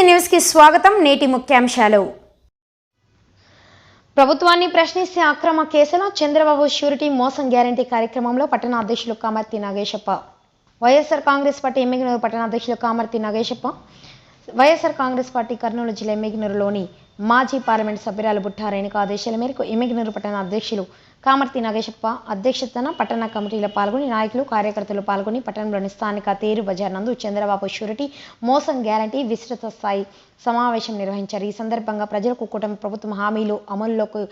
TSC న్యూస్కి స్వాగతం నేటి ముఖ్యాంశాలు. ప్రభుత్వాన్ని ప్రశ్నిస్తే అక్రమ కేసులో చంద్రబాబు ష్యూరిటీ మోసం గ్యారంటీ కార్యక్రమంలో పట్టణాధ్యక్షులు కామర్తి నాగేశప్ప. వైఎస్ఆర్ కాంగ్రెస్ పార్టీ ఎమ్మిగనూరు పట్టణాధ్యక్షులు కామర్తి నాగేశప్ప. వైఎస్ఆర్ కాంగ్రెస్ పార్టీ కర్నూలు జిల్లా ఎమ్మిగనూరులోని మాజీ పార్లమెంట్ సభ్యురాలు బుట్టా రేణుక ఆదేశాల మేరకు ఎమ్మిగనూరు పట్టణ అధ్యక్షులు కామర్తి నాగేశప్ప అధ్యక్షతన పట్టణ కమిటీలో పాల్గొని నాయకులు కార్యకర్తలు పాల్గొని పట్టణంలోని స్థానిక తేరు బజార్ నందు చంద్రబాబు షూరిటీ మోసం గ్యారంటీ విస్తృత స్థాయి సమావేశం నిర్వహించారు. ఈ సందర్భంగా ప్రజలకు కూటమి ప్రభుత్వం హామీలు అమలులోకి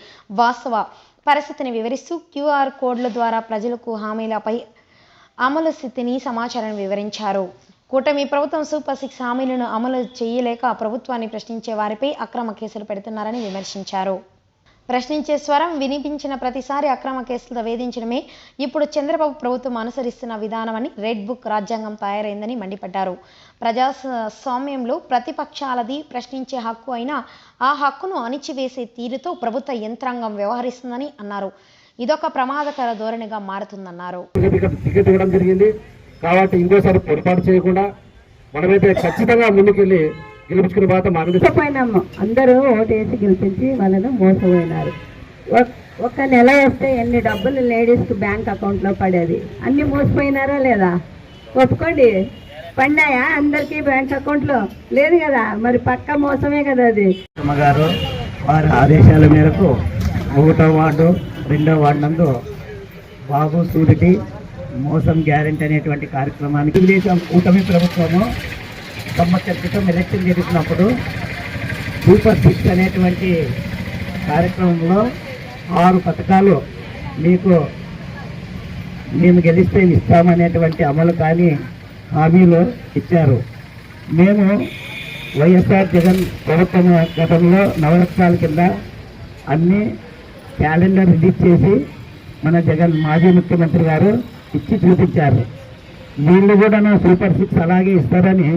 వాస్తవ పరిస్థితిని వివరిస్తూ క్యూఆర్ కోడ్ల ద్వారా ప్రజలకు హామీలపై అమలు స్థితిని సమాచారం వివరించారు. కూటమి ప్రభుత్వం సూపర్ సిక్స్ హామీలను అమలు చేయలేక ప్రభుత్వాన్ని ప్రశ్నించే వారిపై అక్రమ కేసులు పెడుతున్నారని విమర్శించారు. ప్రశ్నించే స్వరం వినిపించిన ప్రతిసారి అక్రమ కేసులతో వేధించడమే ఇప్పుడు చంద్రబాబు ప్రభుత్వం అనుసరిస్తున్న విధానమని రెడ్ బుక్ రాజ్యాంగం తయారైందని మండిపడ్డారు. ప్రజాస్వామ్యంలో ప్రతిపక్షాలది ప్రశ్నించే హక్కు అయినా ఆ హక్కును అణిచివేసే తీరుతో ప్రభుత్వ యంత్రాంగం వ్యవహరిస్తుందని అన్నారు. ఇదొక ప్రమాదకర ధోరణిగా మారుతుందన్నారు. కాబట్టి ఇంకోసారి పొరపాటు చేయకుండా మనమైతే ఖచ్చితంగా ముందుకెళ్ళి గెలిపించుకునే బాధ మనది మోసపోయినాము అందరూ ఓటేసి గెలిపించి వాళ్ళను మోసపోయినారు. ఒక్- ఒక్క నెల వేస్తే ఎన్ని డబ్బులు లేడీస్కి బ్యాంక్ అకౌంట్లో పడేది? అన్ని మోసపోయినారా లేదా? ఒప్పుకోండి. పడినాయా అందరికీ బ్యాంక్ అకౌంట్లో? లేదు కదా మరి పక్క మోసమే కదా అది. గారు వారి ఆదేశాల మేరకు ఒకటో వార్డు రెండో వార్డు నందు బాబు సూరిటీ మోసం గ్యారెంటీ అనేటువంటి కార్యక్రమానికి తెలుగుదేశం కూటమి ప్రభుత్వము సంవత్సర క్రితం ఎలక్షన్ జరిపినప్పుడు సూపర్ సిక్స్ అనేటువంటి కార్యక్రమంలో ఆరు పథకాలు మీకు మేము గెలిస్తే ఇస్తామనేటువంటి అమలు కానీ హామీలు ఇచ్చారు. మేము వైఎస్ఆర్ జగన్ ప్రభుత్వం గతంలో నవరత్నాల కింద అన్ని క్యాలెండర్ రిలీజ్ చేసి మన జగన్ మాజీ ముఖ్యమంత్రి గారు ఇచ్చి చూపించారు. వీళ్ళు కూడా సూపర్ సిక్స్ అలాగే ఇస్తారని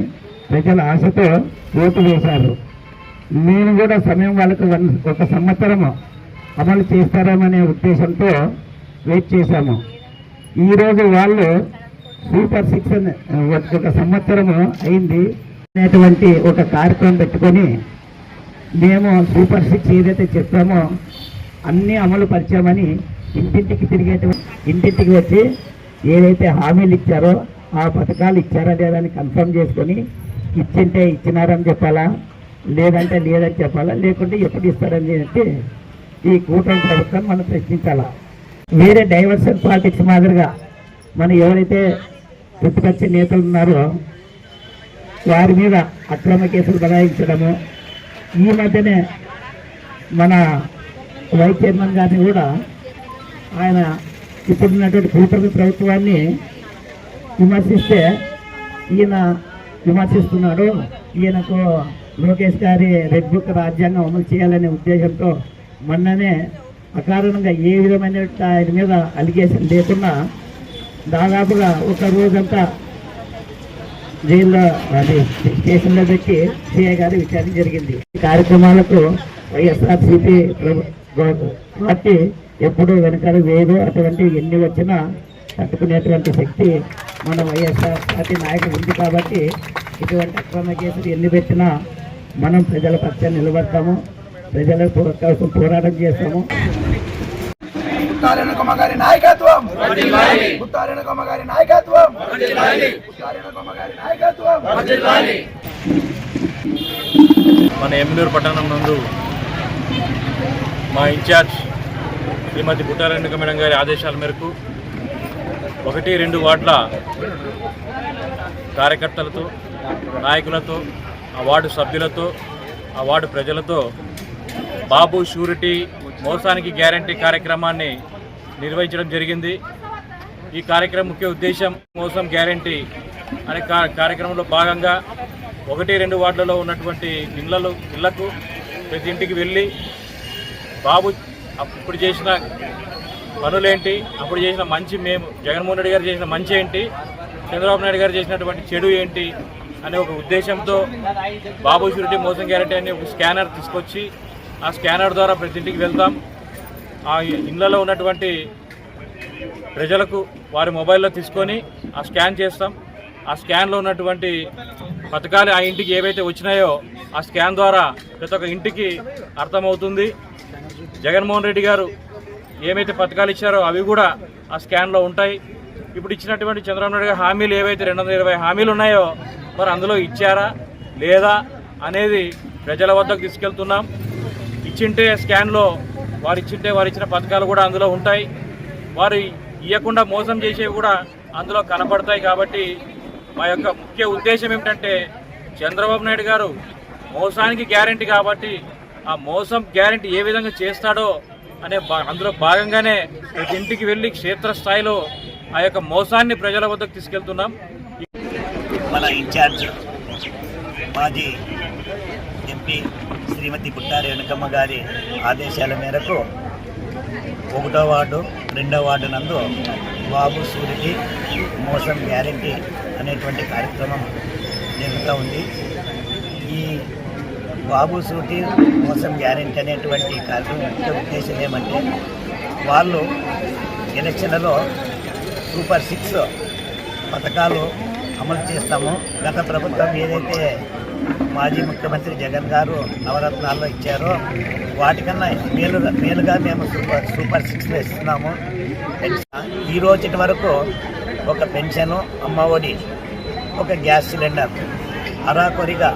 ప్రజల ఆశతో ఓటు వేశారు. నేను కూడా సమయం వాళ్ళకు వన్ ఒక సంవత్సరము అమలు చేస్తారనే ఉద్దేశంతో వెయిట్ చేశాము. ఈరోజు వాళ్ళు సూపర్ సిక్స్ ఒక సంవత్సరము అయింది అనేటువంటి ఒక కార్యక్రమం పెట్టుకొని మేము సూపర్ సిక్స్ ఏదైతే చెప్పామో అన్నీ అమలు పరిచామని ఇంటింటికి తిరిగేటువంటి ఇంటింటికి వచ్చి ఏదైతే హామీలు ఇచ్చారో ఆ పథకాలు ఇచ్చారా లేదా అని కన్ఫర్మ్ చేసుకొని ఇచ్చింటే ఇచ్చినారని చెప్పాలా? లేదంటే లేదని చెప్పాలా? లేకుంటే ఎప్పుడు ఇస్తారని చెప్పి ఈ కూటమి ప్రభుత్వం మనం ప్రశ్నించాలా? వేరే డైవర్షన్ పాలిటిక్స్ మాదిరిగా మనం ఎవరైతే ప్రతిపక్ష నేతలు ఉన్నారో వారి మీద అక్రమ కేసులు బనాయించడము ఈ మధ్యనే మన వైస్ చైర్మన్ గారిని కూడా ఆయన ఇప్పుడున్నటువంటి కూటమి ప్రభుత్వాన్ని విమర్శిస్తే ఈయన విమర్శిస్తున్నాడు. ఈయనకు లోకేష్ గారి రెడ్ బుక్ రాజ్యాంగం అమలు చేయాలనే ఉద్దేశంతో మొన్ననే అకారణంగా ఏ విధమైన ఆయన మీద అలిగేషన్ లేకుండా దాదాపుగా ఒక రోజంతా జైల్లో అది స్టేషన్లో పెట్టి సిఐ గారి విచారణ జరిగింది. ఈ కార్యక్రమాలకు వైఎస్ఆర్సీపీ పార్టీ ఎప్పుడూ వెనకాల వేయదు. అటువంటి ఎన్ని వచ్చినా తట్టుకునేటువంటి శక్తి మన వైఎస్ఆర్ పార్టీ నాయకుడు ఉంది కాబట్టి ఇటువంటి అక్రమ కేసులు ఎన్ని పెట్టినా మనం ప్రజల పక్షాన్ని నిలబడతాము. ప్రజల కోసం పోరాటం చేస్తాము. గారి నాయకత్వం. గారి నాయకత్వం. ముత్తారేణుకమ్మ గారి నాయకత్వం. మన ఎమ్మినూరు పట్టణం నందు మా ఇన్ఛార్జ్ శ్రీమతి బుట్టారెడ్డి మేడం గారి ఆదేశాల మేరకు ఒకటి రెండు వార్డుల కార్యకర్తలతో నాయకులతో ఆ వార్డు సభ్యులతో ఆ వార్డు ప్రజలతో బాబు షూరిటీ మోసానికి గ్యారంటీ కార్యక్రమాన్ని నిర్వహించడం జరిగింది. ఈ కార్యక్రమం ముఖ్య ఉద్దేశం మోసం గ్యారంటీ అనే కార్యక్రమంలో భాగంగా ఒకటి రెండు వార్డులలో ఉన్నటువంటి ఇళ్ళలో ఇళ్ళకు ప్రతి ఇంటికి వెళ్ళి బాబు అప్పుడు చేసిన పనులేంటి? అప్పుడు చేసిన మంచి మేము జగన్మోహన్ రెడ్డి గారు చేసిన మంచి ఏంటి? చంద్రబాబు నాయుడు గారు చేసినటువంటి చెడు ఏంటి? అనే ఒక ఉద్దేశంతో బాబు షూరిటీ మోసం గ్యారంటీ అనే ఒక స్కానర్ తీసుకొచ్చి ఆ స్కానర్ ద్వారా ప్రతి ఇంటికి వెళ్తాం. ఆ ఇళ్ళలో ఉన్నటువంటి ప్రజలకు వారి మొబైల్లో తీసుకొని ఆ స్కాన్ చేస్తాం. ఆ స్కాన్లో ఉన్నటువంటి పథకాలు ఆ ఇంటికి ఏవైతే వచ్చినాయో ఆ స్కాన్ ద్వారా ప్రతి ఒక్క ఇంటికి అర్థమవుతుంది. జగన్మోహన్ రెడ్డి గారు ఏమైతే పథకాలు ఇచ్చారో అవి కూడా ఆ స్కాన్లో ఉంటాయి. ఇప్పుడు ఇచ్చినటువంటి చంద్రబాబు నాయుడు హామీలు ఏవైతే రెండు వందల ఇరవై హామీలు ఉన్నాయో మరి అందులో ఇచ్చారా? లేదా? అనేది ప్రజల వద్దకు తీసుకెళ్తున్నాం. ఇచ్చింటే స్కాన్లో వారు ఇచ్చింటే వారు ఇచ్చిన పథకాలు కూడా అందులో ఉంటాయి. వారు ఇవ్వకుండా మోసం చేసేవి కూడా అందులో కనపడతాయి కాబట్టి మా యొక్క ముఖ్య ఉద్దేశం ఏమిటంటే చంద్రబాబు నాయుడు గారు మోసానికి గ్యారంటీ కాబట్టి ఆ మోసం గ్యారంటీ ఏ విధంగా చేస్తాడో అనే భా- అందులో భాగంగానే ప్రతి ఇంటికి వెళ్ళి క్షేత్రస్థాయిలో ఆ యొక్క మోసాన్ని ప్రజల వద్దకు తీసుకెళ్తున్నాం. మన ఇన్ఛార్జ్ మాజీ ఎంపీ శ్రీమతి పుట్టా రేణుకమ్మ గారి ఆదేశాల మేరకు ఒకటో వార్డు రెండో వార్డు నందు బాబు సూరికి మోసం గ్యారంటీ అనేటువంటి కార్యక్రమం జరుగుతూ ఉంది. బాబు సూటి మోసం గ్యారెంటీ అనేటువంటి కార్యక్రమం ముఖ్య ఉద్దేశం ఏమంటే వాళ్ళు ఎలక్షన్లలో సూపర్ సిక్స్ పథకాలు అమలు చేస్తాము. గత ప్రభుత్వం ఏదైతే మాజీ ముఖ్యమంత్రి జగన్ గారు నవరత్నాల్లో ఇచ్చారో వాటికన్నా మేలు మేలుగా మేము సూపర్ సూపర్ సిక్స్లో ఇస్తున్నాము ఈ రోజు వరకు ఒక పెన్షను అమ్మఒడి ఒక గ్యాస్ సిలిండర్ అరాకొరిగా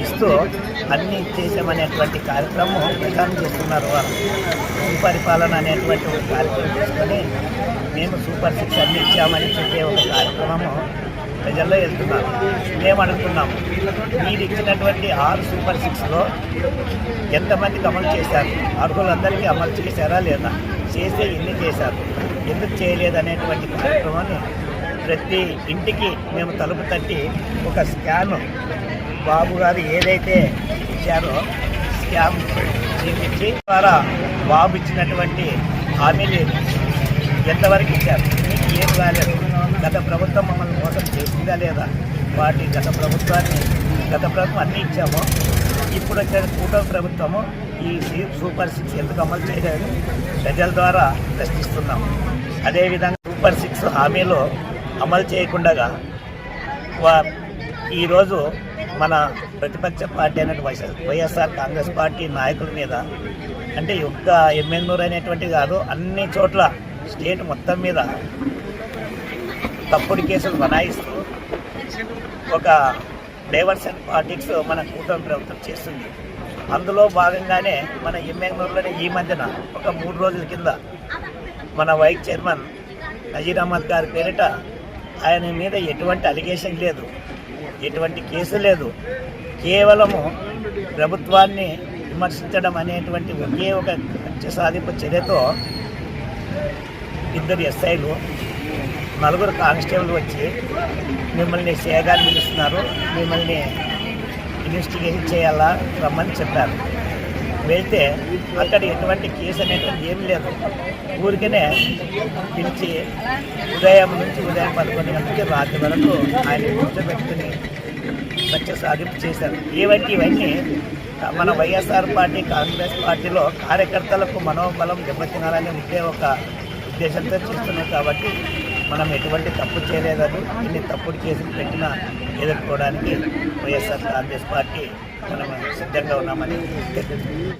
ఇస్తూ అన్ని చేసామనేటువంటి కార్యక్రమం ప్రచారం చేస్తున్నారు వాళ్ళు సుపరిపాలన అనేటువంటి ఒక కార్యక్రమం తీసుకొని మేము సూపర్ సిక్స్ అన్ని ఇచ్చామని చెప్పే ఒక కార్యక్రమము ప్రజల్లో వెళ్తున్నాము మేము అడుగుతున్నాము మీరు ఇచ్చినటువంటి ఆరు సూపర్ సిక్స్లో ఎంతమందికి అమలు చేశారు? అర్హులందరికీ అమలు చేశారా లేదా? చేస్తే ఎన్ని చేశారు? ఎందుకు చేయలేదు అనేటువంటి కార్యక్రమాన్ని ప్రతి ఇంటికి మేము తలుపు తట్టి ఒక స్కాను బాబు గారు ఏదైతే ఇచ్చారో స్కామ్ చూపించి ద్వారా బాబు ఇచ్చినటువంటి హామీలు ఎంతవరకు ఇచ్చారు? ఏం కాలేదు గత ప్రభుత్వం మమ్మల్ని మోసం చేసిందా లేదా? వాటి గత ప్రభుత్వాన్ని గత ప్రభుత్వం అన్నీ ఇచ్చాము. ఇప్పుడు వచ్చిన కూటమి ప్రభుత్వము ఈ సూపర్ సిక్స్ ఎందుకు అమలు చేయలేదు? ప్రజల ద్వారా ప్రశ్నిస్తున్నాము. అదేవిధంగా సూపర్ సిక్స్ హామీలు అమలు చేయకుండా ఈరోజు మన ప్రతిపక్ష పార్టీ అనేది వైఎస్ వైఎస్ఆర్ కాంగ్రెస్ పార్టీ నాయకుల మీద అంటే ఒక్క ఎమ్మెల్యేనూరు అనేటువంటి కాదు అన్ని చోట్ల స్టేట్ మొత్తం మీద తప్పుడు కేసులు బనాయిస్తూ ఒక డైవర్షన్ పాలిటిక్స్ మన కూటమి ప్రభుత్వం చేస్తుంది. అందులో భాగంగానే మన ఎమ్మెల్యేలోనే ఈ మధ్యన ఒక మూడు రోజుల కింద మన వైస్ చైర్మన్ నజీర్ అహ్మద్ గారి పేరిట ఆయన మీద ఎటువంటి అలిగేషన్ లేదు. ఎటువంటి కేసు లేదు. కేవలము ప్రభుత్వాన్ని విమర్శించడం అనేటువంటి ఒకే ఒక కక్ష సాధింపు చర్యతో ఇద్దరు ఎస్ఐలు నలుగురు కానిస్టేబుల్ వచ్చి మిమ్మల్ని సేగాన్ని పిలుస్తున్నారు. మిమ్మల్ని ఇన్వెస్టిగేషన్ చేయాలా రమ్మని చెప్పారు. వెళ్తే అక్కడ ఎటువంటి కేసు అనేటువంటి ఏం లేదు. ఊరికనే పిలిచి ఉదయం నుంచి ఉదయం పదకొండు గంటలకి రాత్రి వరకు ఆయన కూర్చోబెట్టుకుని లక్ష్య సాధింపు చేశారు ఇవంటి ఇవన్నీ మన వైఎస్ఆర్ పార్టీ కాంగ్రెస్ పార్టీలో కార్యకర్తలకు మనోబలం దెబ్బతినాలని ఉండే ఒక ఉద్దేశంతో చేస్తున్నాం కాబట్టి మనం ఎటువంటి తప్పు చేయలేదని ఇన్ని తప్పుడు కేసులు పెట్టినా ఎదుర్కోవడానికి వైఎస్ఆర్ కాంగ్రెస్ పార్టీ మనం సిద్ధంగా ఉన్నామని తెలియజేస్తున్నాం.